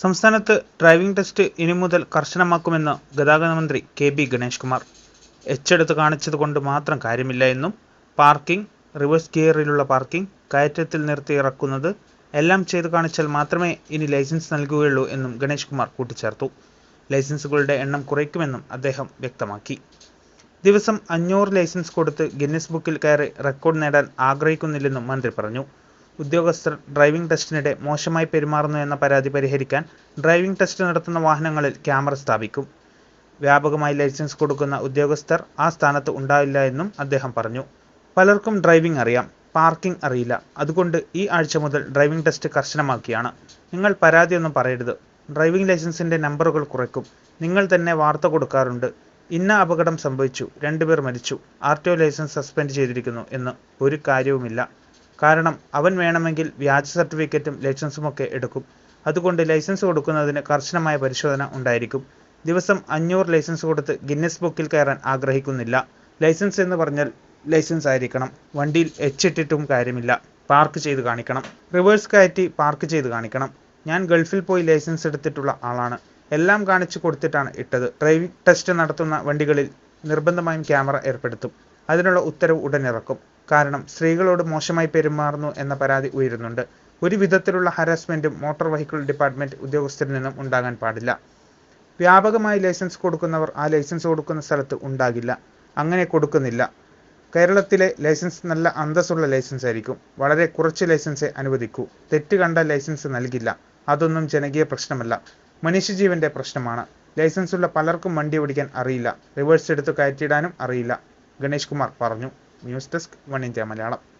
സംസ്ഥാനത്ത് driving test ഇനി മുതൽ കർശനമാക്കുമെന്ന് ഗതാഗത മന്ത്രി കെ ബി ഗണേഷ് കുമാർ. എച്ചെടുത്ത് കാണിച്ചതുകൊണ്ട് മാത്രം കാര്യമില്ല എന്നും പാർക്കിംഗ് റിവേഴ്സ് ഗിയറിലുള്ള പാർക്കിംഗ് കയറ്റത്തിൽ നിർത്തി ഇറക്കുന്നത് എല്ലാം ചെയ്തു കാണിച്ചാൽ മാത്രമേ ഇനി ലൈസൻസ് നൽകുകയുള്ളൂ എന്നും ഗണേഷ് കുമാർ കൂട്ടിച്ചേർത്തു. ലൈസൻസുകളുടെ എണ്ണം കുറയ്ക്കുമെന്നും അദ്ദേഹം വ്യക്തമാക്കി. ദിവസം അഞ്ഞൂറ് ലൈസൻസ് കൊടുത്ത് ഗിന്നസ് ബുക്കിൽ കയറി റെക്കോർഡ് നേടാൻ ആഗ്രഹിക്കുന്നില്ലെന്നും മന്ത്രി പറഞ്ഞു. ഉദ്യോഗസ്ഥർ ഡ്രൈവിംഗ് ടെസ്റ്റിനിടെ മോശമായി പെരുമാറുന്നു എന്ന പരാതി പരിഹരിക്കാൻ ഡ്രൈവിംഗ് ടെസ്റ്റ് നടത്തുന്ന വാഹനങ്ങളിൽ ക്യാമറ സ്ഥാപിക്കും. വ്യാപകമായി ലൈസൻസ് കൊടുക്കുന്ന ഉദ്യോഗസ്ഥർ ആ സ്ഥാനത്ത് ഉണ്ടാവില്ല എന്നും അദ്ദേഹം പറഞ്ഞു. പലർക്കും ഡ്രൈവിംഗ് അറിയാം പാർക്കിംഗ് അറിയില്ല. അതുകൊണ്ട് ഈ ആഴ്ച മുതൽ ഡ്രൈവിംഗ് ടെസ്റ്റ് കർശനമാക്കിയാണ്. നിങ്ങൾ പരാതിയൊന്നും പറയരുത്. ഡ്രൈവിംഗ് ലൈസൻസിന്റെ നമ്പറുകൾ കുറയ്ക്കും. നിങ്ങൾ തന്നെ വാർത്ത കൊടുക്കാറുണ്ട്. ഇന്ന അപകടം സംഭവിച്ചു രണ്ടുപേർ മരിച്ചു ആർ ടി ലൈസൻസ് സസ്പെൻഡ് ചെയ്തിരിക്കുന്നു എന്ന് ഒരു കാര്യവുമില്ല. കാരണം അവൻ വേണമെങ്കിൽ വ്യാജ സർട്ടിഫിക്കറ്റും ലൈസൻസും ഒക്കെ എടുക്കും. അതുകൊണ്ട് ലൈസൻസ് കൊടുക്കുന്നതിന് കർശനമായ പരിശോധന ഉണ്ടായിരിക്കും. ദിവസം അഞ്ഞൂറ് ലൈസൻസ് കൊടുത്ത് ഗിന്നസ് ബുക്കിൽ കയറാൻ ആഗ്രഹിക്കുന്നില്ല. ലൈസൻസ് എന്ന് പറഞ്ഞാൽ ലൈസൻസ് ആയിരിക്കണം. വണ്ടിയിൽ എച്ചിട്ടിട്ടും കാര്യമില്ല. പാർക്ക് ചെയ്ത് കാണിക്കണം. റിവേഴ്സ് കയറ്റി പാർക്ക് ചെയ്ത് കാണിക്കണം. ഞാൻ ഗൾഫിൽ പോയി ലൈസൻസ് എടുത്തിട്ടുള്ള ആളാണ്. എല്ലാം കാണിച്ചു കൊടുത്തിട്ടാണ് ഇട്ടത്. ഡ്രൈവിംഗ് ടെസ്റ്റ് നടത്തുന്ന വണ്ടികളിൽ നിർബന്ധമായും ക്യാമറ ഏർപ്പെടുത്തും. അതിനുള്ള ഉത്തരവ് ഉടൻ ഇറക്കും. കാരണം സ്ത്രീകളോട് മോശമായി പെരുമാറുന്നു എന്ന പരാതി ഉയരുന്നുണ്ട്. ഒരു വിധത്തിലുള്ള ഹരാസ്മെന്റും മോട്ടോർ വെഹിക്കിൾ ഡിപ്പാർട്ട്മെന്റ് ഉദ്യോഗസ്ഥരിൽ നിന്നും ഉണ്ടാകാൻ പാടില്ല. വ്യാപകമായി ലൈസൻസ് കൊടുക്കുന്നവർ ആ ലൈസൻസ് കൊടുക്കുന്ന സ്ഥലത്ത് ഉണ്ടാകില്ല. അങ്ങനെ കൊടുക്കുന്നില്ല. കേരളത്തിലെ ലൈസൻസ് നല്ല അന്തസ്സുള്ള ലൈസൻസ് ആയിരിക്കും. വളരെ കുറച്ച് ലൈസൻസേ അനുവദിക്കൂ. തെറ്റ് കണ്ട ലൈസൻസ് നൽകില്ല. അതൊന്നും ജനകീയ പ്രശ്നമല്ല. മനുഷ്യജീവന്റെ പ്രശ്നമാണ്. ലൈസൻസ് ഉള്ള പലർക്കും വണ്ടി ഓടിക്കാൻ അറിയില്ല. റിവേഴ്സ് എടുത്ത് കയറ്റിയിടാനും അറിയില്ല. ഗണേഷ് കുമാർ പറഞ്ഞു. News desk one India Malayalam.